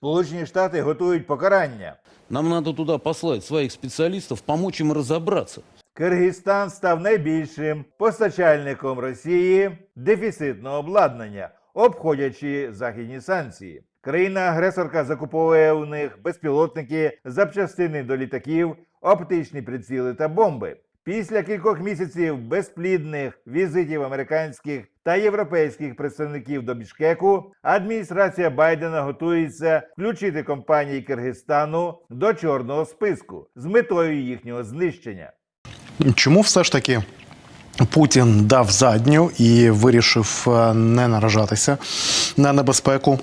Сполучені Штати готують покарання. Нам надо туда послать своих специалистов, помочь им разобраться. Киргизстан став найбільшим постачальником Росії дефіцитного обладнання, обходячи західні санкції. Країна-агресорка закуповує у них безпілотники, запчастини до літаків, оптичні приціли та бомби. Після кількох місяців безплідних візитів американських та європейських представників до Бішкеку, адміністрація Байдена готується включити компанії Киргизстану до чорного списку з метою їхнього знищення. Чому все ж таки Путін дав задню і вирішив е, не наражатися на небезпеку?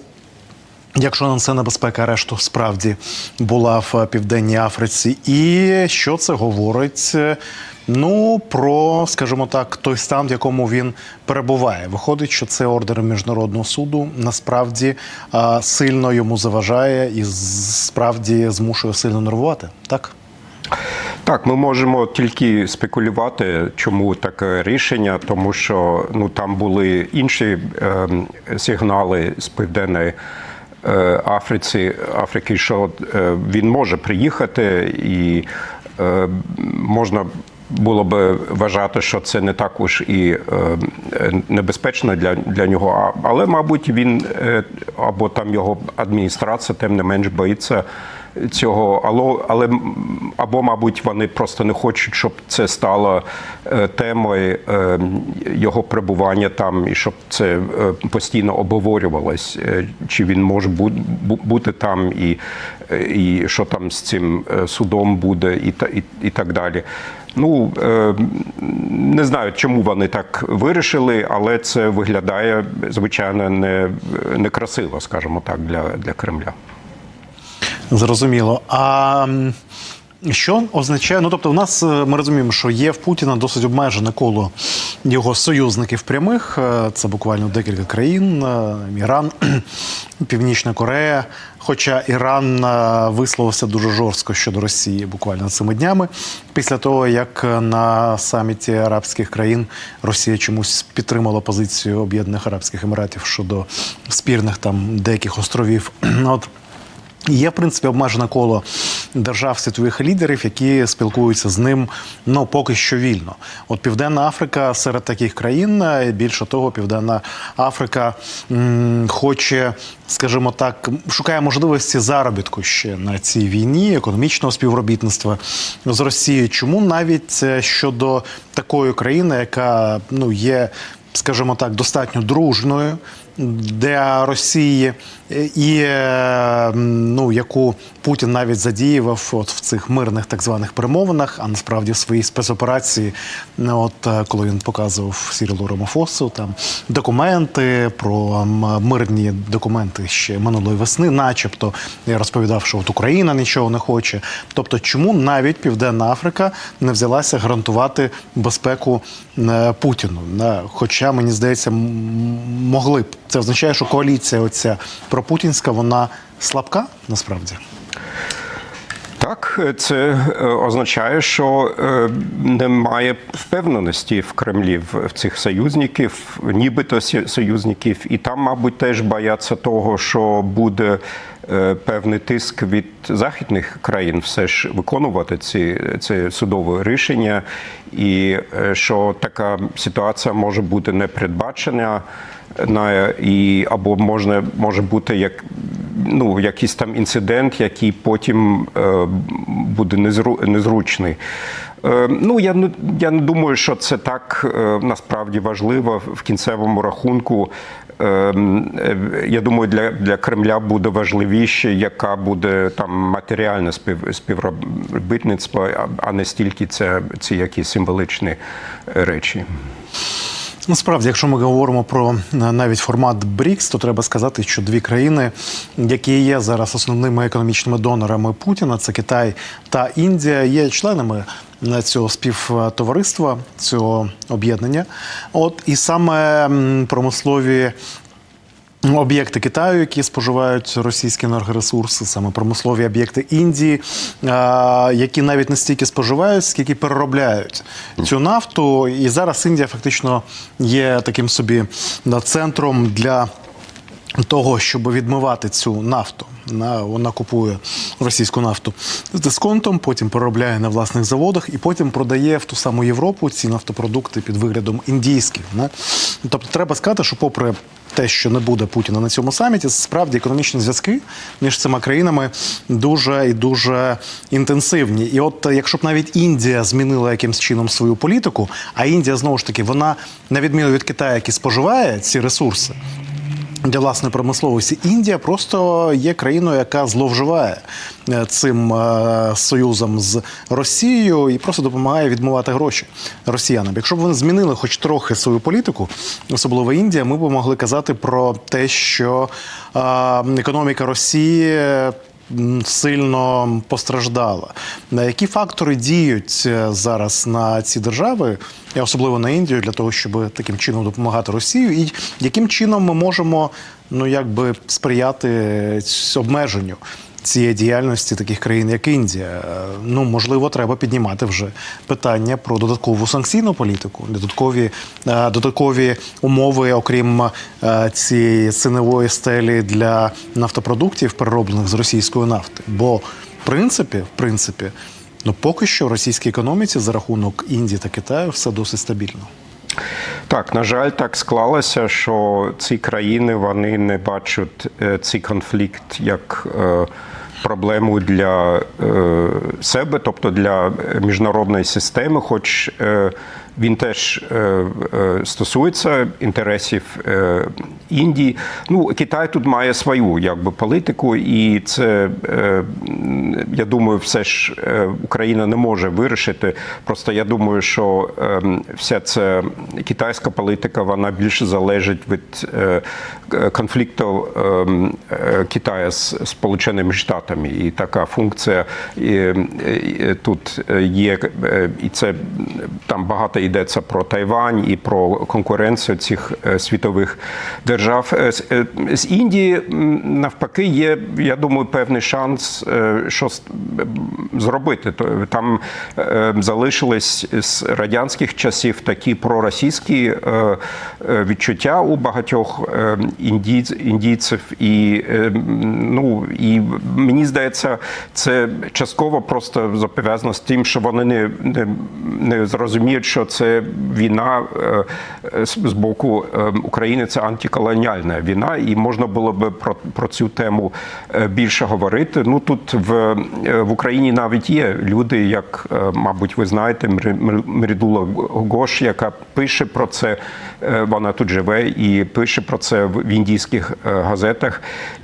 Якщо на це небезпека арешту справді була в Південній Африці, і що це говорить? Ну про, скажімо так, той стан, в якому він перебуває. Виходить, що це ордер міжнародного суду насправді сильно йому заважає і справді змушує сильно нервувати. Так Так, ми можемо тільки спекулювати, чому таке рішення, тому що ну там були інші е, сигнали з південної Африці, Африки, що е, він може приїхати, і е, можна було би вважати, що це не також і е, небезпечно для, для нього. Але, мабуть, він е, або там його адміністрація, тим не менш боїться цього, але, але або, мабуть, вони просто не хочуть, щоб це стало е, темою е, його перебування там, і щоб це е, постійно обговорювалось, чи він може бу- бу- бути там, і, і що там з цим судом буде, і, і, і так далі. Ну не знаю, чому вони так вирішили, але це виглядає звичайно не, некрасиво, скажімо так, для, для Кремля. Зрозуміло. А що означає? Ну тобто, у нас е, ми розуміємо, що є в Путіна досить обмежене коло його союзників прямих. Е, Це буквально декілька країн: е, Іран, Північна Корея. Хоча Іран висловився дуже жорстко щодо Росії буквально цими днями, після того як на саміті арабських країн Росія чомусь підтримала позицію Об'єднаних Арабських Еміратів щодо спірних там деяких островів. От Є, в принципі, обмежене коло держав світових лідерів, які спілкуються з ним ну поки що вільно. От Південна Африка серед таких країн. е, Більше того, Південна Африка м, хоче, скажімо так, шукає можливості заробітку ще на цій війні, економічного співробітництва з Росією. Чому навіть е, щодо такої країни, яка ну є, скажімо так, достатньо дружною для Росії, і е, ну яку Путін навіть задіював от в цих мирних так званих перемовинах, а насправді в своїй спецоперації, ну, от е, коли він показував Сірілу Ромафосу, там документи про мирні документи ще минулої весни, начебто я розповідав, що от Україна нічого не хоче. Тобто, чому навіть Південна Африка не взялася гарантувати безпеку е, Путіну? Е, Хоча мені здається, могли б. Це означає, що коаліція оця пропутінська, вона слабка насправді. Так, це е, означає, що е, немає впевненості в Кремлі в цих союзників, нібито союзників, і там, мабуть, теж бояться того, що буде е, певний тиск від західних країн все ж виконувати ці це судове рішення, і що така ситуація може бути непередбачена. На і або можна може бути як ну якийсь там інцидент, який потім е, буде незру, незручний. Е, ну я я не думаю, що це так е, насправді важливо в кінцевому рахунку. Е, е, я думаю, для, для Кремля буде важливіше, яка буде там матеріальне спів, співробітництво, а, не стільки це ці якісь символичні речі. Насправді, якщо ми говоримо про е, навіть формат БРІКС, то треба сказати, що дві країни, які є зараз основними економічними донорами Путіна, це Китай та Індія, є членами е, цього співтовариства, цього об'єднання. От і саме промислові Об'єкти Китаю, які споживають російські енергоресурси, саме промислові об'єкти Індії, які навіть не стільки споживають, скільки переробляють цю нафту. І зараз Індія фактично є таким собі центром для того, щоб відмивати цю нафту. На, вона купує російську нафту з дисконтом, потім переробляє на власних заводах і потім продає в ту саму Європу ці нафтопродукти під виглядом індійських. Тобто треба сказати, що попри те, що не буде Путіна на цьому саміті, справді економічні зв'язки між цими країнами дуже і дуже інтенсивні. І от якщо б навіть Індія змінила якимсь чином свою політику, а Індія знову ж таки вона на відміну від Китаю, який споживає ці ресурси. Для власної промисловості Індія просто є країною, яка зловживає е, цим е, союзом з Росією і просто допомагає відмивати гроші росіянам. Якщо б вони змінили хоч трохи свою політику, особливо Індія, ми б могли казати про те, що е, економіка Росії. Сильно постраждала. Які фактори діють е, зараз на ці держави, особливо на Індію, для того, щоб таким чином допомагати Росію, і яким чином ми можемо ну якби сприяти ць- обмеженню цієї діяльності таких країн, як Індія? Е, Ну можливо, треба піднімати вже питання про додаткову санкційну політику, додаткові е, додаткові умови, окрім е, цієї цінової стелі для нафтопродуктів, перероблених з російської нафти. Бо в принципі, в принципі, ну поки що в російській економіці за рахунок Індії та Китаю все досить стабільно. Так, на жаль, так склалося, що ці країни вони не бачать е, цей конфлікт як е, проблему для е, себе, тобто для міжнародної системи, хоч він теж е, е, стосується інтересів е, Індії. Ну, Китай тут має свою якби політику, і це я думаю, все ж Україна не може вирішити. Просто я думаю, що е, вся ця китайська політика вона більше залежить від конфлікту е, е, Китаю з Сполученими Штатами. І така функція тут є, і це там багато йдеться про Тайвань і про конкуренцію цих е, світових держав. Е, З, е, Індії навпаки є, я думаю, певний шанс, що с- м, зробити. Там залишились з радянських часів такі проросійські відчуття у багатьох індійців. І, ну, і мені здається, це частково просто пов'язано з тим, що вони не, не, не зрозуміють, що це війна е, з боку е, України, це антиколоніальна війна, і можна було би про, про цю тему е, більше говорити. Ну тут в, в Україні навіть є люди, як, мабуть, ви знаєте, Мрідула Гош, яка пише про це. Вона тут живе і пише про це в індійських газетах.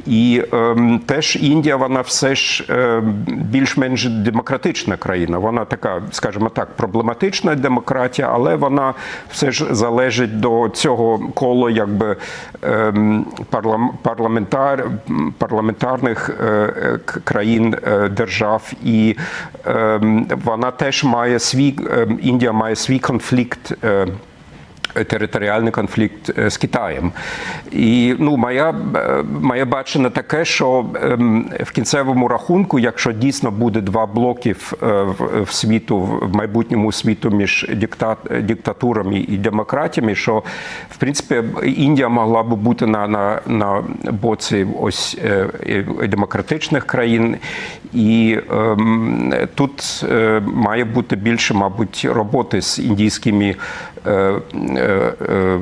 І ем, теж Індія, вона все ж е, більш-менш демократична країна. Вона така, скажімо так, проблематична демократія, але вона все ж залежить до цього коло, якби ем, парламентар, парламентарних е, е, країн е, держав, і ем, вона теж має свій ем, Індія має свій конфлікт. Е, Територіальний конфлікт е, з Китаєм, і ну моя е, моє бачення таке, що ем, в кінцевому рахунку, якщо дійсно буде два блоків е, в, в світу, в майбутньому світу між диктат, диктатурами і демократіями, що в принципі Індія могла би бути на, на, на боці ось е, е, демократичних країн, і ем, тут е, має бути більше, мабуть, роботи з індійськими е, е, е,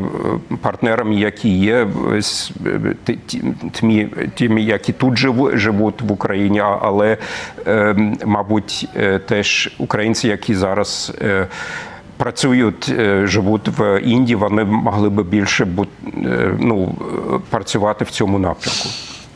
партнерами, які є тими, які тут живуть в Україні, але, мабуть, теж українці, які зараз. Працюють, живуть в Індії, вони могли би більше ну, працювати в цьому напрямку.